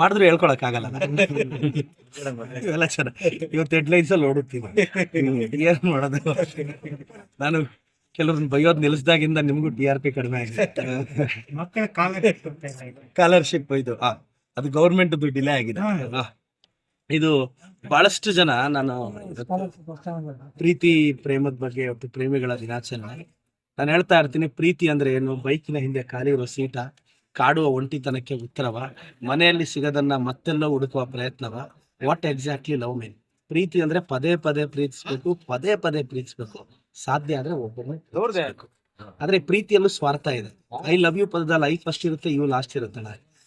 ಮಾಡಿದ್ರು ಹೇಳ್ಕೊಳಕ್ ಆಗಲ್ಲ ಇವೆಲ್ಲ ಚೆನ್ನಾಗಿ ಇವತ್ತು ಹೆಡ್ಲೈನ್ಸ್ ಅಲ್ಲಿ ಓಡುತ್ತೀವಿ ಏನ್ ಮಾಡೋದು? ನಾನು ಕೆಲವ್ರನ್ನ ಬೈಯೋದ್ ನಿಲ್ಸಿದಾಗಿಂದ ನಿಮ್ಗೂ ಡಿ ಆರ್ ಪಿ ಕಡಿಮೆ ಆಗಿದೆ. ಸ್ಕಾಲರ್ಶಿಪ್ ಇದು. ಅದು ಗೌರ್ಮೆಂಟ್ ಡಿಲೇ ಆಗಿದೆ. ಇದು ಬಹಳಷ್ಟು ಜನ ನಾನು ಪ್ರೀತಿ ಪ್ರೇಮದ ಬಗ್ಗೆ ಇವತ್ತು ಪ್ರೇಮಿಗಳ ದಿನಾಚರಣೆ. ನಾನು ಹೇಳ್ತಾ ಇರ್ತೀನಿ ಪ್ರೀತಿ ಅಂದ್ರೆ ಏನು? ಬೈಕಿನ ಹಿಂದೆ ಖಾಲಿ ಇರೋ ಸೀಟ. ಕಾಡುವ ಒಂಟಿತನಕ್ಕೆ ಉತ್ತರವ ಮನೆಯಲ್ಲಿ ಸಿಗದನ್ನ ಮತ್ತೆಲ್ಲೋ ಹುಡುಕುವ ಪ್ರಯತ್ನವ. ವಾಟ್ ಎಕ್ಸಾಕ್ಟ್ಲಿ ಲವ್ ಮೀನ್ ಪ್ರೀತಿ ಅಂದ್ರೆ ಪದೇ ಪದೇ ಪ್ರೀತಿಸ್ಬೇಕು ಪದೇ ಪದೇ ಪ್ರೀತಿಸ್ಬೇಕು. ಸಾಧ್ಯ ಆದ್ರೆ ಒಬ್ಬನೇ. ಆದ್ರೆ ಪ್ರೀತಿಯಲ್ಲೂ ಸ್ವಾರ್ಥ ಇದೆ. ಐ ಲವ್ ಯು ಪದದಲ್ಲಿ ಐ ಫಸ್ಟ್ ಇರುತ್ತೆ ಯು ಲಾಸ್ಟ್ ಇರುತ್ತೆ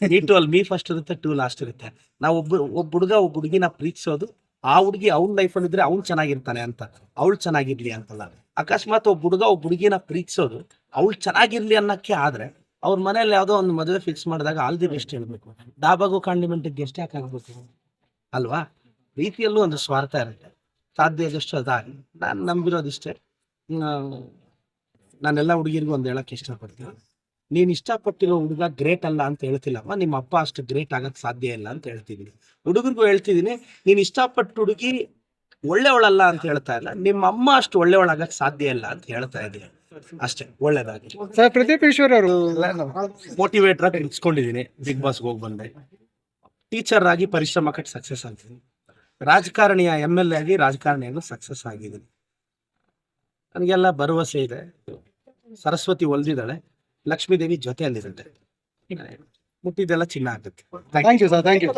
ಮೀ ಟು ಅಲ್ಲಿ ಮೀ ಫಸ್ಟ್ ಇರುತ್ತೆ ಟು ಲಾಸ್ಟ್ ಇರುತ್ತೆ. ನಾವು ಒಬ್ಬ ಒಬ್ಬ ಹುಡುಗ ಒಬ್ಬ ಹುಡುಗಿನ ಪ್ರೀತಿಸೋದು ಆ ಹುಡುಗಿ ಅವ್ನ ಅಲ್ಲಿ ಇದ್ರೆ ಅವ್ನು ಚೆನ್ನಾಗಿರ್ತಾನೆ ಅಂತ. ಅವಳು ಚೆನ್ನಾಗಿರ್ಲಿ ಅಂತಲ್ಲ. ಅಕಸ್ಮಾತ್ ಒಬ್ಬ ಹುಡುಗ ಒಬ್ಬ ಹುಡುಗಿನ ಪ್ರೀತಿಸೋದು ಅವಳು ಚೆನ್ನಾಗಿರ್ಲಿ ಅನ್ನಕ್ಕೆ ಆದ್ರೆ ಅವ್ರ ಮನೇಲಿ ಯಾವುದೋ ಒಂದು ಮದುವೆ ಫಿಕ್ಸ್ ಮಾಡಿದಾಗ ಆಲ್ ದಿ ಬೆಸ್ಟ್ ಹೇಳ್ಬೇಕು. ಡಾಬಾಗೂ ಕಾಂಡಿಮೆಂಟಿಗೆ ಗೆಸ್ಟ್ ಯಾಕೆ ಆಗ್ಬೇಕು? ಅಲ್ವಾ? ರೀತಿಯಲ್ಲೂ ಒಂದು ಸ್ವಾರ್ಥ ಇರುತ್ತೆ. ಸಾಧ್ಯ ಇದಷ್ಟು ಅದಾಗಿ ನಾನು ನಂಬಿರೋದಿಷ್ಟೇ. ನಾನೆಲ್ಲ ಹುಡುಗಿರಿಗೂ ಒಂದು ಹೇಳಕ್ ಇಷ್ಟಪಡ್ತೀನಿ. ನೀನು ಇಷ್ಟಪಟ್ಟಿರೋ ಹುಡುಗ ಗ್ರೇಟ್ ಅಲ್ಲ ಅಂತ ಹೇಳ್ತಿಲ್ಲಮ್ಮ. ನಿಮ್ಮ ಅಪ್ಪ ಅಷ್ಟು ಗ್ರೇಟ್ ಆಗೋಕ್ಕೆ ಸಾಧ್ಯ ಇಲ್ಲ ಅಂತ ಹೇಳ್ತಿದ್ದೀನಿ. ಹುಡುಗರಿಗೂ ಹೇಳ್ತಿದ್ದೀನಿ, ನೀನು ಇಷ್ಟಪಟ್ಟು ಹುಡುಗಿ ಒಳ್ಳೆಯವಳಲ್ಲ ಅಂತ ಹೇಳ್ತಾ ಇಲ್ಲ. ನಿಮ್ಮ ಅಮ್ಮ ಅಷ್ಟು ಒಳ್ಳೆಯವಳಾಗಕ್ಕೆ ಸಾಧ್ಯ ಇಲ್ಲ ಅಂತ ಹೇಳ್ತಾ ಇದ್ದೀನಿ. ಅಷ್ಟೇ ಒಳ್ಳೇದಾಗಿ ಸರ್ ಪ್ರದೀಪ್ ಈಶ್ವರ್ ಅವರು ಮೋಟಿವೇಟರ್ ಆಗಿ ನಿಲ್ಸ್ಕೊಂಡಿದ್ದೀನಿ ಬಿಗ್ ಬಾಸ್ಗೆ ಹೋಗಿ ಬಂದೆ. ಟೀಚರ್ ಆಗಿ ಪರಿಶ್ರಮ ಕಟ್ಟಿ ಸಕ್ಸಸ್ ಆಗ್ತೀನಿ. ರಾಜಕಾರಣಿಯ ಎಂ ಎಲ್ ಎ ಆಗಿ ರಾಜಕಾರಣಿಯನ್ನು ಸಕ್ಸಸ್ ಆಗಿದ್ದೀನಿ. ನನಗೆಲ್ಲ ಭರವಸೆ ಇದೆ. ಸರಸ್ವತಿ ಒಲ್ದಿದ್ದಾಳೆ ಲಕ್ಷ್ಮೀದೇವಿ ಜೊತೆಯಲ್ಲಿರುತ್ತೆ. ಮುಟ್ಟಿದ್ದೆಲ್ಲ ಚಿನ್ನ ಆಗುತ್ತೆ. Thank you sir thank you